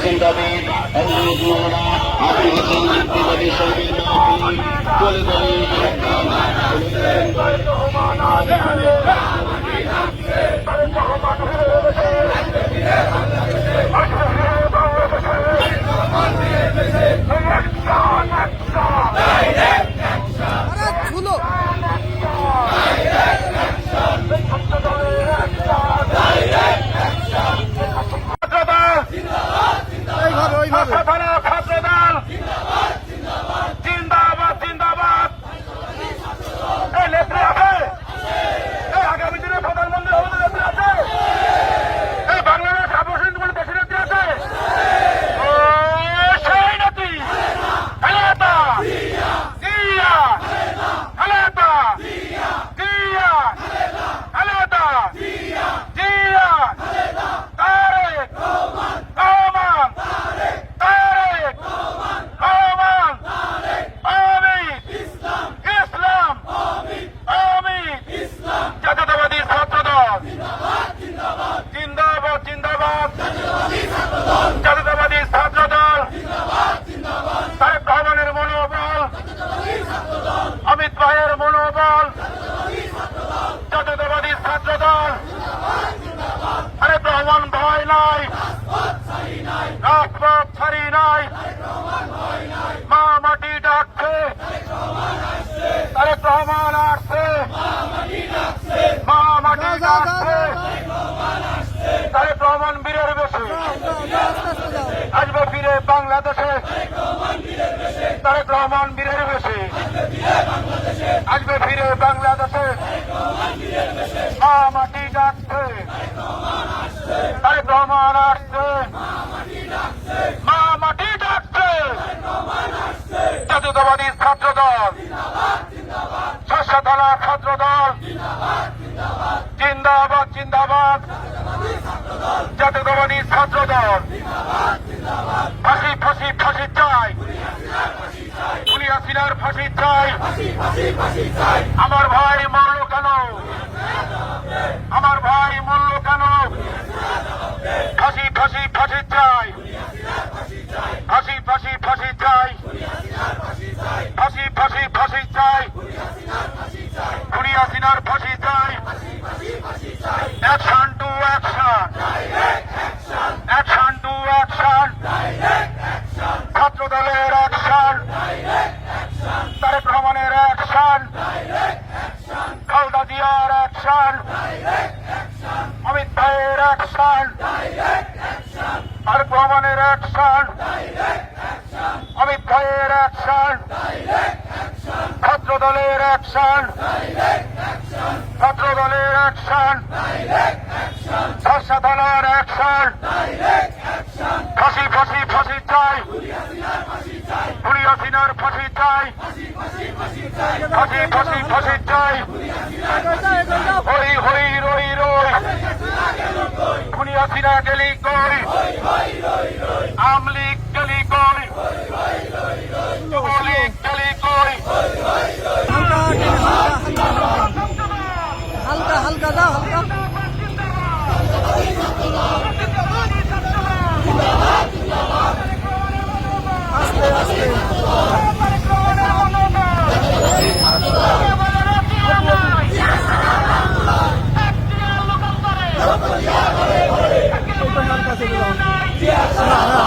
হাসান মুক্তিবাদী শহীদ চলে রহমান ভয় নাই। রাজপথ ছাড়ি নাই। মা মাটি ডাকছে। তারেক রহমান আসছে। মা মাটি ডাকছে। তারেক রহমান বীরের বেশে। আসবে ফিরে বাংলাদেশে। তারেক রহমান বীরের বেশে। আসবে ফিরে বাংলাদেশে। মা মাটি ডাকছে। রহমান আসছে মা মাটি ডাকছে জাতীয়তাবাদী জিন্দাবাদ জিন্দাবাদ। জাতীয়তাবাদী ছাত্র ফাঁসি ফাঁসি ফাঁসি চাই। উনি হাসিনার ফাঁসি চাই। আমার ভাই মরল কেন আমার ভাই মরল কেন ফাঁসি ফাঁসি ফাঁসি চাই ফাঁসি ফাঁসি ফাঁসি চাই ফাঁসি ফাঁসি ফাঁসি চাই উনি হাসিনার ফাঁসি চাই action to action action to action ছাত্র দলের অ্যাকশন তারেক রহমানের অ্যাকশন খালদা জিয়ার অ্যাকশন অমিত ভাইয়ের অ্যাকশন তারেক রহমানের অ্যাকশন অমিত ভাইয়ের অ্যাকশন ছাত্র দলের অ্যাকশন ছাত্র দলের অ্যাকশন শাসনার অ্যাকশন ফাঁসি ফাঁসি ফাঁসি চাই পুলি হাসিনার ফাঁসি চাই ফাঁসি ফাঁসি ফাঁসি চাই। হই হই রই রই গেলি কই আমলিগ আছে